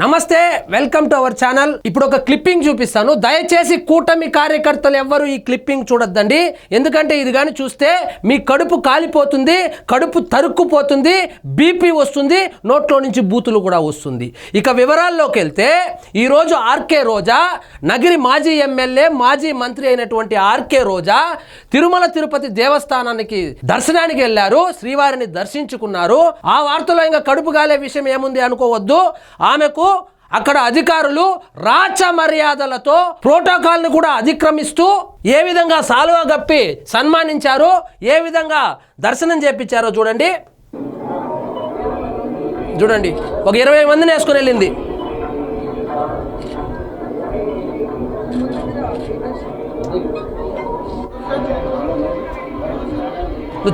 నమస్తే welcome to our channel. ఇప్పుడు ఒక క్లిప్పింగ్ చూపిస్తాను. దయచేసి కూటమి కార్యకర్తలు ఎవ్వరు ఈ క్లిప్పింగ్ చూడొద్దండి. ఎందుకంటే ఇది కానీ చూస్తే మీ కడుపు కాలిపోతుంది కడుపు తరుక్కుపోతుంది బీపీ వస్తుంది నోట్లో నుంచి బూతులు కూడా వస్తుంది. ఇక వివరాల్లోకి వెళ్తే ఈరోజు ఆర్కే రోజా నగిరి మాజీ ఎమ్మెల్యే మాజీ మంత్రి అయినటువంటి ఆర్కే రోజా తిరుమల తిరుపతి దేవస్థానానికి దర్శనానికి వెళ్ళారు. శ్రీవారిని దర్శించుకున్నారు. ఆ వార్తలో ఇంకా కడుపు కాలే విషయం ఏముంది అనుకోవద్దు. ఆమెకు అక్కడ అధికారులు రాచ మర్యాదలతో ప్రోటోకాల్ని కూడా అతిక్రమిస్తూ ఏ విధంగా సాలువా గప్పి సన్మానించారో ఏ విధంగా దర్శనం చేపించారో చూడండి. చూడండి ఒక ఇరవై మందిని వేసుకుని వెళ్ళింది.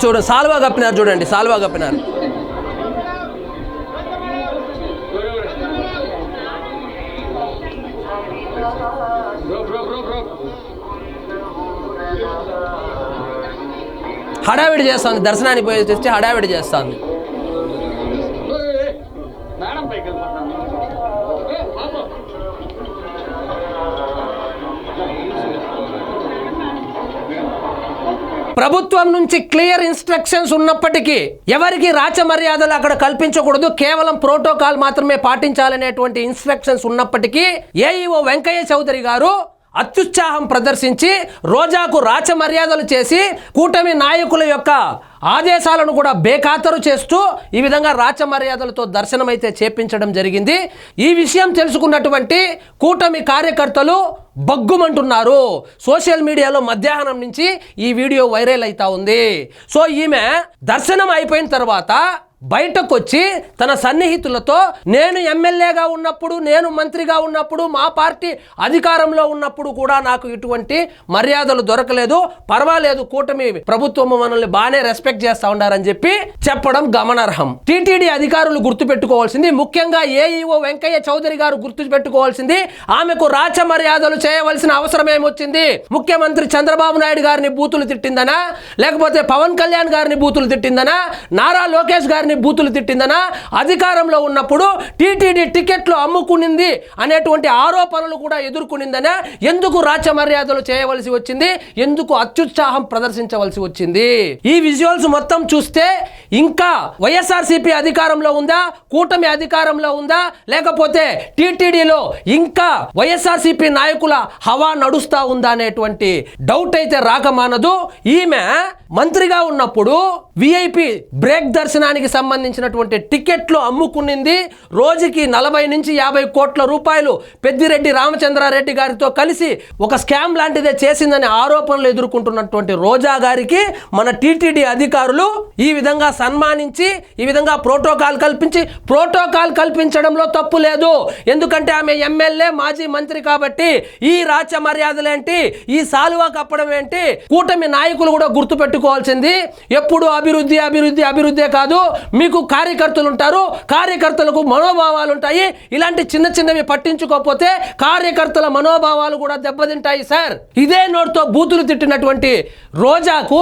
చూడండి సాల్వా కప్పినారు చూడండి సాల్వా కప్పినారు హడావిడి చేస్తుంది దర్శనానికి పోయి తెస్తే హడావిడి చేస్తుంది. ప్రభుత్వం నుంచి క్లియర్ ఇన్స్ట్రక్షన్స్ ఉన్నప్పటికీ ఎవరికి రాచ మర్యాదలు అక్కడ కల్పించకూడదు కేవలం ప్రోటోకాల్ మాత్రమే పాటించాలనేటువంటి ఇన్స్ట్రక్షన్స్ ఉన్నప్పటికీ ఏఈఓ వెంకయ్య చౌదరి గారు అత్యుత్సాహం ప్రదర్శించి రోజాకు రాచ మర్యాదలు చేసి కూటమి నాయకుల యొక్క ఆదేశాలను కూడా బేఖాతరు చేస్తూ ఈ విధంగా రాచ మర్యాదలతో దర్శనమైతే చేపించడం జరిగింది. ఈ విషయం తెలుసుకున్నటువంటి కూటమి కార్యకర్తలు బగ్గుమంటున్నారు. సోషల్ మీడియాలో మధ్యాహ్నం నుంచి ఈ వీడియో వైరల్ అవుతా ఉంది. సో ఈమె దర్శనం అయిపోయిన తర్వాత బయటకు వచ్చి తన సన్నిహితులతో నేను ఎమ్మెల్యేగా ఉన్నప్పుడు నేను మంత్రిగా ఉన్నప్పుడు మా పార్టీ అధికారంలో ఉన్నప్పుడు కూడా నాకు ఇటువంటి మర్యాదలు దొరకలేదు. పర్వాలేదు కూటమి ప్రభుత్వం మనల్ని బాగానే రెస్పెక్ట్ చేస్తా ఉన్నారని చెప్పి చెప్పడం గమనార్హం. టీటీడీ అధికారులు గుర్తుపెట్టుకోవాల్సింది ముఖ్యంగా ఏఈఓ వెంకయ్య చౌదరి గారు గుర్తుపెట్టుకోవాల్సింది ఆమెకు రాచ మర్యాదలు చేయవలసిన అవసరం ఏమొచ్చింది? ముఖ్యమంత్రి చంద్రబాబు నాయుడు గారిని బూతులు తిట్టిందనా? లేకపోతే పవన్ కళ్యాణ్ గారిని బూతులు తిట్టిందనా? నారా లోకేష్ గారిని బూతులు తిట్టిందనా? అధికారంలో ఉన్నప్పుడు టీటీడీ టికెట్లు అమ్ముకునింది అనేటువంటి ఆరోపణలు కూడా ఎదుర్కొనిందనా ఎందుకు రాచ మర్యాదలు చేయవలసి వచ్చింది? ఎందుకు అత్యుత్సాహం ప్రదర్శించవలసి వచ్చింది? ఈ విజువల్స్ మొత్తం చూస్తే ఇంకా వైఎస్ఆర్సీపీ అధికారంలో ఉందా? కూటమి అధికారంలో ఉందా? లేకపోతే టీటీడీలో ఇంకా వైఎస్ఆర్సీపీ నాయకుల హవా నడుస్తా ఉందా అనేటువంటి డౌట్ అయితే రాకమానదు. ఈమె మంత్రిగా ఉన్నప్పుడు విఐపి బ్రేక్ దర్శనానికి సంబంధించినటువంటి టికెట్లు అమ్ముకునింది. రోజుకి నలభై నుంచి యాభై కోట్ల రూపాయలు పెద్దిరెడ్డి రామచంద్రారెడ్డి గారితో కలిసి ఒక స్కామ్ లాంటిదే చేసిందనే ఆరోపణలు ఎదుర్కొంటున్నటువంటి రోజా గారికి మన టీటీడీ అధికారులు ఈ విధంగా సన్మానించి ఈ విధంగా ప్రోటోకాల్ కల్పించి ప్రోటోకాల్ కల్పించడంలో తప్పు లేదు. ఎందుకంటే ఆమె ఎమ్మెల్యే మాజీ మంత్రి కాబట్టి ఈ రాచ మర్యాదలేంటి ఈ సాలువా కప్పడం ఏంటి? కూటమి నాయకులు కూడా గుర్తుపెట్టుకోవాల్సింది. ఎప్పుడు అభివృద్ధి అభివృద్ధి అభివృద్ధే కాదు. మీకు కార్యకర్తలు ఉంటారు. కార్యకర్తలకు మనోభావాలు ఉంటాయి. ఇలాంటి చిన్న చిన్నవి పట్టించుకోకపోతే కార్యకర్తల మనోభావాలు కూడా దెబ్బతింటాయి సార్. ఇదే నోటితో బూతులు తిట్టినటువంటి రోజాకు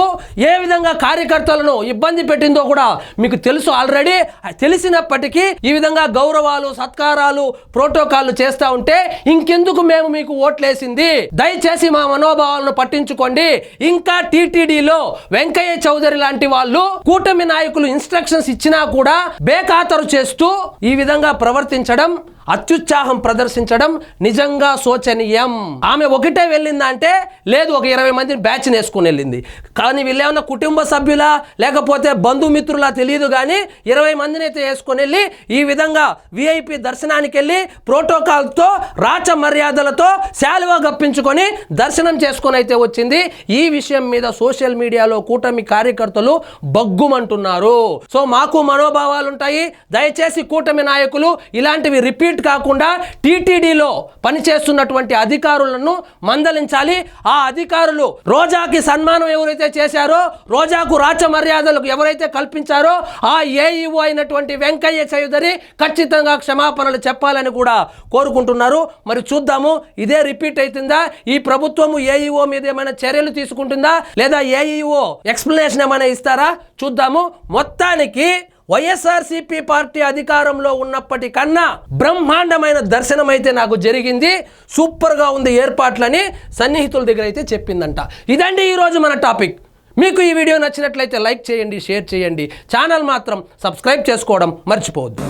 ఏ విధంగా కార్యకర్తలను ఇబ్బంది పెట్టిందో కూడా మీకు తెలుసు ఆల్రెడీ తెలిసినప్పటికీ ఈ విధంగా గౌరవాలు సత్కారాలు ప్రోటోకాల్ చేస్తా ఉంటే ఇంకెందుకు మేము మీకు ఓట్లేసింది? దయచేసి మా మనోభావాలను పట్టించుకోండి. ఇంకా టీటీడీలో వెంకయ్య చౌదరి లాంటి వాళ్ళు కూటమి నాయకులు ఇన్స్ట్రక్షన్స్ ఇచ్చినా కూడా బేఖాతరు చేస్తూ ఈ విధంగా ప్రవర్తించడం అత్యుత్సాహం ప్రదర్శించడం నిజంగా శోచనీయం. ఆమె ఒకటే వెళ్ళిందంటే లేదు ఒక ఇరవై మందిని బ్యాచ్ వేసుకుని వెళ్ళింది. కానీ వీళ్ళేమన్నా కుటుంబ సభ్యులా? లేకపోతే బంధుమిత్రులా తెలియదు కానీ ఇరవై మందిని అయితే వేసుకొని వెళ్ళి ఈ విధంగా విఐపి దర్శనానికి వెళ్ళి ప్రోటోకాల్తో రాచ మర్యాదలతో శాలువా గప్పించుకొని దర్శనం చేసుకొని అయితే వచ్చింది. ఈ విషయం మీద సోషల్ మీడియాలో కూటమి కార్యకర్తలు బగ్గుమంటున్నారు. సో మాకు మనోభావాలు ఉంటాయి దయచేసి కూటమి నాయకులు ఇలాంటివి రిపీట్ కాకుండా టీటీడీలో పనిచేస్తున్నటువంటి అధికారులను మందలించాలి. ఆ అధికారులు రోజాకి సన్మానం ఎవరైతే ఎవరైతే చేశారో రోజాకు రాచ మర్యాదలకు ఎవరైతే కల్పించారో ఆ ఏఈఓ అయినటువంటి వెంకయ్య చౌదరి ఖచ్చితంగా క్షమాపణలు చెప్పాలని కూడా కోరుకుంటున్నారు. మరి చూద్దాము ఇదే రిపీట్ అవుతుందా ఈ ప్రభుత్వము ఏఈఓ మీద ఏమైనా చర్యలు తీసుకుంటుందా? లేదా ఏఈఓ ఎక్స్ప్లెనేషన్ ఏమైనా ఇస్తారా? చూద్దాము. మొత్తానికి వైఎస్ఆర్సీపీ పార్టీ అధికారంలో ఉన్నప్పటికన్నా బ్రహ్మాండమైన దర్శనం అయితే నాకు జరిగింది. సూపర్గా ఉంది ఏర్పాట్లని సన్నిహితుల దగ్గర అయితే చెప్పిందంట. ఇదండి ఈరోజు మన టాపిక్. మీకు ఈ వీడియో నచ్చినట్లయితే లైక్ చేయండి షేర్ చేయండి. ఛానల్ మాత్రం సబ్స్క్రైబ్ చేసుకోవడం మర్చిపోవద్దు.